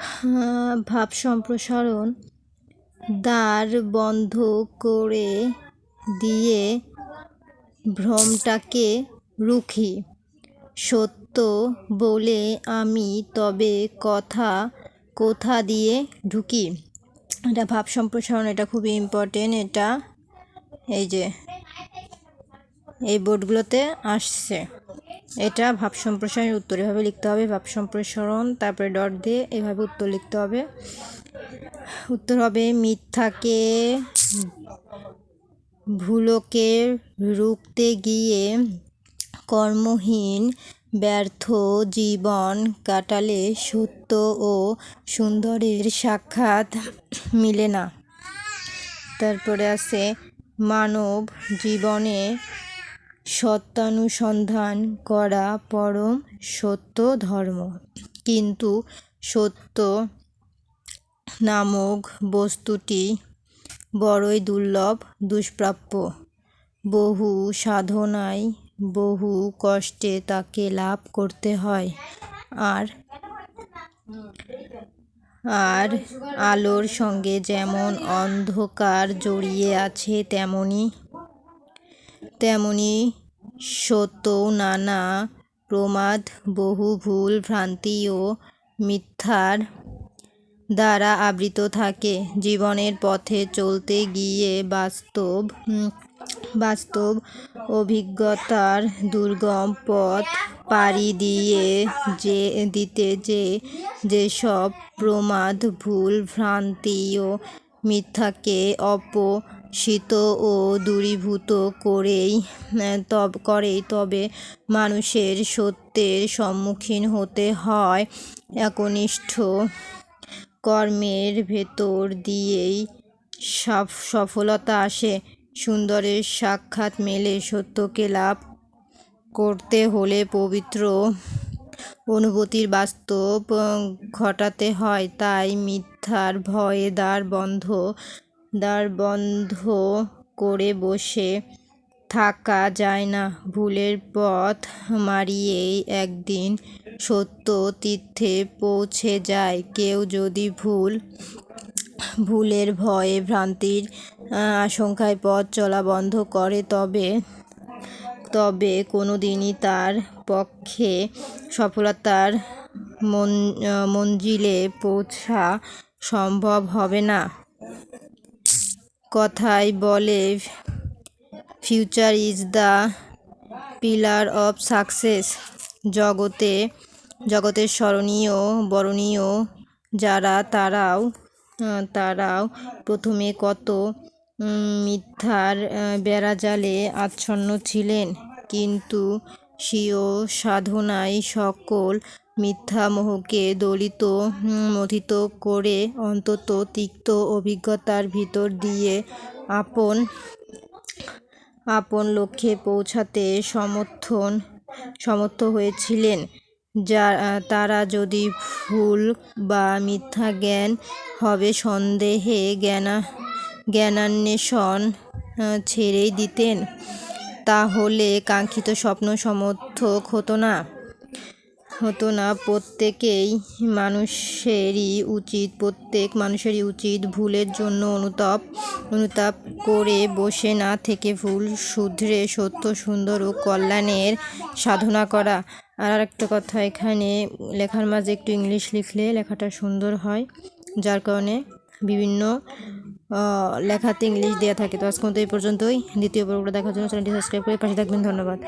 আহ, ভাব সম্প্রসারণ। দ্বার বন্ধ করে দিয়ে ভ্রমটাকে রুখি। সত্য বলে আমি তবে কথা কোথা দিয়ে ঢুকি? এটা ভাব সম্প্রসারণ এটা খুবই ইম্পর্টেন্ট এটা এই যে এই বোর্ডগুলোতে আসছে। এটা ভাব সম্প্রসারণের উত্তর। এভাবে লিখতে হবে, ভাব সম্প্রসারণ, তারপরে ডট দিয়ে এভাবে উত্তর লিখতে হবে। উত্তর হবে, মিথ্যাকে ভুলোকে রুখতে গিয়ে কর্মহীন, ব্যর্থ জীবন কাটালে সত্য ও সুন্দরের সাক্ষাৎ মিলে না। তারপরে আছে, মানব জীবনে সত্যানুসন্ধান করা পরম সত্য ধর্ম। কিন্তু সত্য নামক বস্তুটি বড়ই দুর্লভ, দুষ্প্রাপ্য। বহু সাধনায় বহু কষ্টে তাকে লাভ করতে হয়। আর আর আলোর সঙ্গে যেমন অন্ধকার জড়িয়ে আছে, তেমনি তেমনি সত্যও নানা প্রমাদ, বহু ভুল, ভ্রান্তি ও মিথ্যার দ্বারা আবৃত থাকে। জীবনের পথে চলতে গিয়ে বাস্তব বাস্তব অভিজ্ঞতার দুর্গম পথ পাড়ি দিয়ে যে, দিতে যে, যেসব প্রমাদ, ভুল, ভ্রান্তি ও মিথ্যাকে অপসিত ও দূরীভূত করেই তব, করেই তবে মানুষের সত্যের সম্মুখীন হতে হয়। একনিষ্ঠ কর্মের ভেতর দিয়েই সফ- সফলতা আসে। সুন্দরের সাক্ষাৎ মেলে সত্যকে লাভ করতে হলে পবিত্র অনুভূতির বাস্তব ঘটাতে হয়। তাই মিথ্যার ভয়ে দ্বার বন্ধ দ্বার বন্ধ করে বসে থাকা যায় না। ভুলের পথ মারিয়েই একদিন সত্য তীর্থে পৌঁছে যায়। কেউ যদি ভুল, ভুলের ভয়ে ভ্রান্তির আশঙ্কায় পথ চলা বন্ধ করে, তবে তবে কোনো দিনই তার পক্ষে সফলতার মন মঞ্জিলে পৌঁছা সম্ভব হবে না। কথায় বলে future is the pillar of success জগতে, জগতের স্মরণীয়, বরণীয় যারা, তারাও তারাও প্রথমে কত মিথ্যার বেড়াজালে আচ্ছন্ন ছিলেন। কিন্তু স্বীয় সাধনায় সকল মিথ্যা মোহকে দলিত মথিত করে অন্তত তিক্ত অভিজ্ঞতার ভিতর দিয়ে আপন আপন লক্ষ্যে পৌঁছাতে সমর্থন, সমর্থ হয়েছিলেন। যা, তারা যদি ভুল বা মিথ্যা জ্ঞান হবে, সন্দেহে জ্ঞানা, জ্ঞানান্বেষণ ছেড়েই দিতেন। তাহলে কাঙ্ক্ষিত স্বপ্ন সমর্থক হতো না। হতো না। প্রত্যেকেই মানুষেরই উচিত, প্রত্যেক মানুষেরই উচিত ভুলের জন্য অনুতাপ অনুতাপ করে বসে না থেকে ভুল শুধরে সত্য, সুন্দর ও কল্যাণের সাধনা করা। আর একটা কথা, এখানে লেখার মাঝে একটু ইংলিশ লিখলে লেখাটা সুন্দর হয়, যার কারণে বিভিন্ন লেখাতে ইংলিশ দেওয়া থাকে। তো আজকে মতো এই পর্যন্তই। দ্বিতীয় পর্বটা দেখার জন্য চ্যানেলটি সাবস্ক্রাইব করে পাশে থাকবেন। ধন্যবাদ।